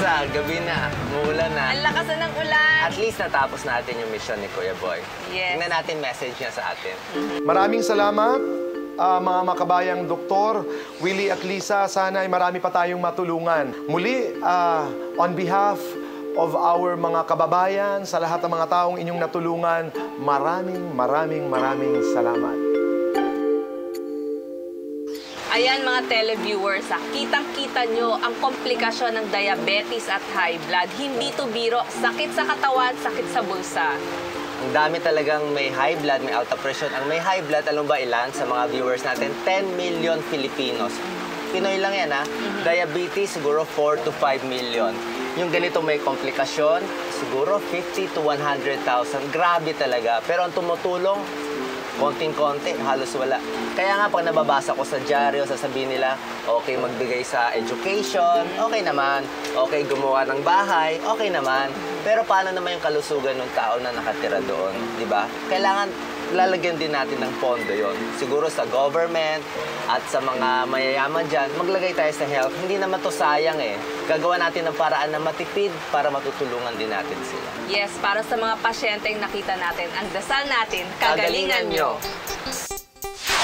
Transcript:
na, gabi na, muulan na. Ang lakas na ng ulan. At least natapos natin yung mission ni Kuya Boy. Yes. Tingnan natin message niya sa atin. Maraming salamat, ah, mga makabayang doktor, Willie at Lisa. Sana ay marami pa tayong matulungan. Muli, ah, on behalf of our mga kababayan, sa lahat ng mga taong inyong natulungan, maraming, maraming, maraming salamat. Ayan mga televiewers, ah, kitang-kita nyo ang komplikasyon ng diabetes at high blood. Hindi to biro, sakit sa katawan, sakit sa bulsa. Ang dami talagang may high blood, may alta pressure. Ang may high blood, alam ba ilan sa mga viewers natin? 10 million Filipinos. Pinoy lang yan ha. Diabetes, siguro 4 to 5 million. Yung ganito may komplikasyon, siguro 50 to 100,000. Grabe talaga. Pero ang tumutulong, konting-konti, halos wala. Kaya nga pag nababasa ko sa dyaryo, sasabihin nila, okay magbigay sa education, okay naman. Okay gumawa ng bahay, okay naman. Pero paano naman yung kalusugan ng tao na nakatira doon, di ba? Kailangan lalagyan din natin ng pondo yon. Siguro sa government at sa mga mayayaman dyan, maglagay tayo sa health. Hindi naman to sayang eh. Gagawa natin ng paraan na matipid para matutulungan din natin sila. Yes, para sa mga pasyenteng nakita natin, ang dasal natin, kagalingan Kagalingan nyo. nyo.